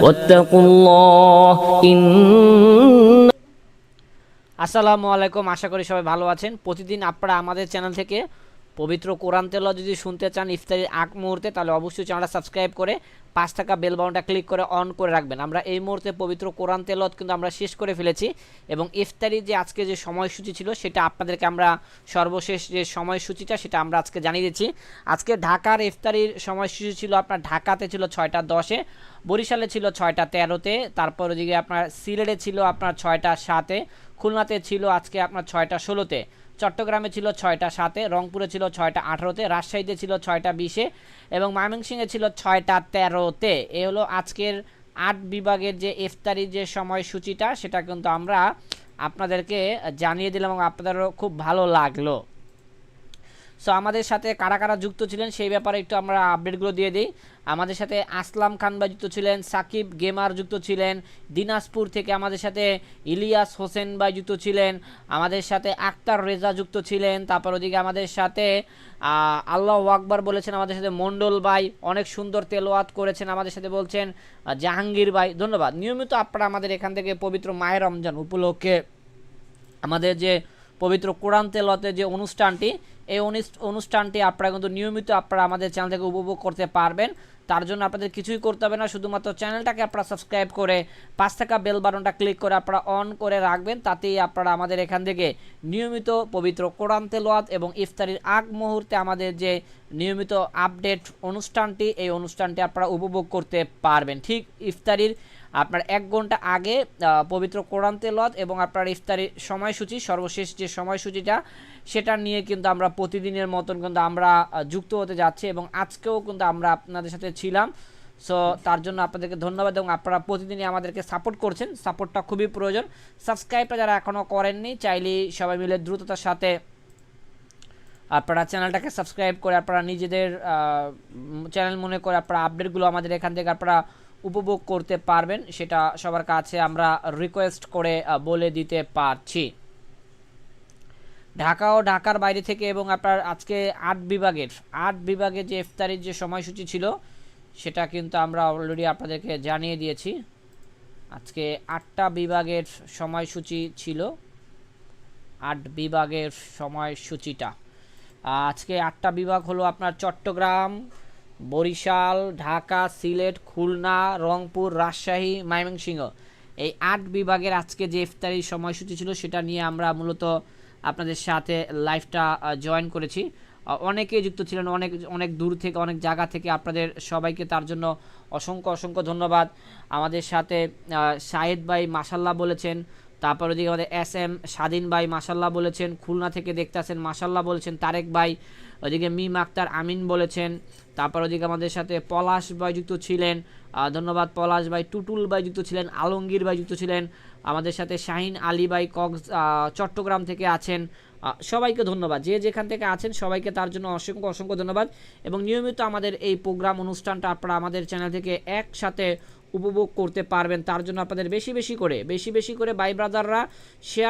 واتقوا الله إن আসসালামু আলাইকুম আশা করি সবাই ভালো আছেন প্রতিদিন আপনারা আমাদের চ্যানেল থেকে পবিত্র কোরআন তেল যদি শুনতে চান ইফতারির আগ মুহূর্তে, তাহলে অবশ্যই চ্যানেলটা সাবস্ক্রাইব করে পাঁচ টাকা বেল বাটনটা ক্লিক করে অন করে রাখবেন। আমরা এই মুহূর্তে পবিত্র কোরআন তেলত কিন্তু আমরা শেষ করে ফেলেছি এবং ইফতারির যে আজকে যে সময়সূচি ছিল, সেটা আপনাদেরকে আমরা সর্বশেষ যে সময়সূচিটা, সেটা আমরা আজকে জানিয়ে দিচ্ছি। আজকে ঢাকার ইফতারির সময়সূচি ছিল আপনার, ঢাকাতে ছিল ছয়টা দশে, বরিশালে ছিল ছয়টা তেরোতে, তারপর ওদিকে আপনার সিলেটে ছিল আপনার ছয়টা সাতে, খুলনাতে ছিল আজকে আপনার ছয়টা ষোলোতে। চট্টগ্রামে ছিল ছয়টা সাতে, রংপুরে ছিল ছয়টা আঠেরোতে, রাজশাহীতে ছিল ছয়টা বিশে এবং ময়মনসিংহে ছিল ছয়টা তেরোতে। এ হলো আজকের আট বিভাগের যে ইফতারির যে সময়সূচিটা, সেটা কিন্তু আমরা আপনাদেরকে জানিয়ে দিলাম এবং আপনাদেরও খুব ভালো লাগল। সো আমাদের সাথে কারা কারা যুক্ত ছিলেন সেই ব্যাপারে একটু আমরা আপডেটগুলো দিয়ে দিই। আমাদের সাথে আসলাম খান ভাই যুক্ত ছিলেন, সাকিব গেমার যুক্ত ছিলেন, দিনাজপুর থেকে আমাদের সাথে ইলিয়াস হোসেন ভাই যুক্ত ছিলেন, আমাদের সাথে আক্তার রেজা যুক্ত ছিলেন, তারপর ওদিকে আমাদের সাথে আল্লাহ আকবর বলেছেন আমাদের সাথে মন্ডল ভাই, অনেক সুন্দর তেলোয়াত করেছেন আমাদের সাথে বলছেন জাহাঙ্গীর ভাই, ধন্যবাদ। নিয়মিত আপনারা আমাদের এখান থেকে পবিত্র মায়ের রমজান উপলক্ষে আমাদের যে পবিত্র কোরআন তেলতে যে অনুষ্ঠানটি, এই অনুষ্ঠানটি আপনারা কিন্তু নিয়মিত আপনারা আমাদের চ্যানেল থেকে উপভোগ করতে পারবেন। তার জন্য আপনাদের কিছুই করতে হবে না, শুধুমাত্র চ্যানেলটাকে আপনারা সাবস্ক্রাইব করে পাঁচ টাকা বেল বাটনটা ক্লিক করে আপনারা অন করে রাখবেন, তাতেই আপনারা আমাদের এখান থেকে নিয়মিত পবিত্র কোরআন তেলোয়াত এবং ইফতারির আগ মুহূর্তে আমাদের যে নিয়মিত আপডেট অনুষ্ঠানটি, এই অনুষ্ঠানটি আপনারা উপভোগ করতে পারবেন। ঠিক ইফতারির আপনার এক ঘণ্টা আগে পবিত্র কোরআন তেলত এবং আপনার ইফতারির সময়সূচি, সর্বশেষ যে সময়সূচিটা, সেটা নিয়ে কিন্তু আমরা প্রতিদিনের মতন কিন্তু আমরা যুক্ত হতে যাচ্ছি এবং আজকেও কিন্তু আমরা আপনাদের সাথে ছিলাম। সো তার জন্য আপনাদেরকে ধন্যবাদ এবং আপনারা প্রতিদিনই আমাদেরকে সাপোর্ট করছেন। সাপোর্টটা খুবই প্রয়োজন। সাবস্ক্রাইবটা যারা এখনও করেননি, চাইলেই সবাই মিলে দ্রুততার সাথে আপনারা চ্যানেলটাকে সাবস্ক্রাইব করে, আপনারা নিজেদের চ্যানেল মনে করে আপনারা আপডেটগুলো আমাদের এখান থেকে আপনারা উপভোগ করতে পারবেন, সেটা সবার কাছে আমরা রিকোয়েস্ট করে বলে দিতে পারছি। ঢাকা ও ঢাকার বাইরে থেকে এবং আপনার আজকে আট বিভাগের, আট বিভাগে যে ইফতারির যে সময়সূচি ছিল, সেটা কিন্তু আমরা অলরেডি আপনাদেরকে জানিয়ে দিয়েছি। আজকে আটটা বিভাগের সময়সূচি ছিল। আট বিভাগের সময়সূচিটা। আজকে আটটা বিভাগ হলো আপনার চট্টগ্রাম বরিশাল ঢাকা সিলেট খুলনা রংপুর রাজশাহী ময়মনসিংহ। এই আট বিভাগের আজকে যে ইফতারির সময়সূচি ছিল সেটা নিয়ে আমরা মূলত আপনাদের সাথে লাইভটা জয়েন করেছি। আহ, অনেকে যুক্ত ছিলেন অনেক অনেক দূর থেকে অনেক জায়গা থেকে আপনাদের সবাইকে তার জন্য অসংখ্য অসংখ্য ধন্যবাদ। আমাদের সাথে শাহেদ ভাই মাসাল্লাহ বলেছেন তারপর ওদিকে আমাদের এস এম স্বাধীন ভাই মাসাল্লাহ বলেছেন, খুলনা থেকে দেখতে আসেন মাসাল্লাহ বলেছেন, তারেক ভাই ওদিকে মিম আক্তার আমিন বলেছেন, তারপর ওদিকে আমাদের সাথে পলাশ ভাই যুক্ত ছিলেন ধন্যবাদ পলাশ ভাই, টুটুল ভাই যুক্ত ছিলেন, আলমগীর ভাই যুক্ত ছিলেন, আমাদের সাথে শাহিন আলী ভাই কক্স চট্টগ্রাম থেকে আছেন সবাইকে ধন্যবাদ, যে যেখান থেকে আছেন সবাইকে তার জন্য অসংখ্য অসংখ্য ধন্যবাদ এবং নিয়মিত আমাদের এই প্রোগ্রাম অনুষ্ঠানটা আপনারা আমাদের চ্যানেল থেকে একসাথে উপভোগ করতে পারবেন। তার জন্য আপনাদের বেশি বেশি করে, বেশি বেশি করে ভাই ব্রাদাররা শেয়ার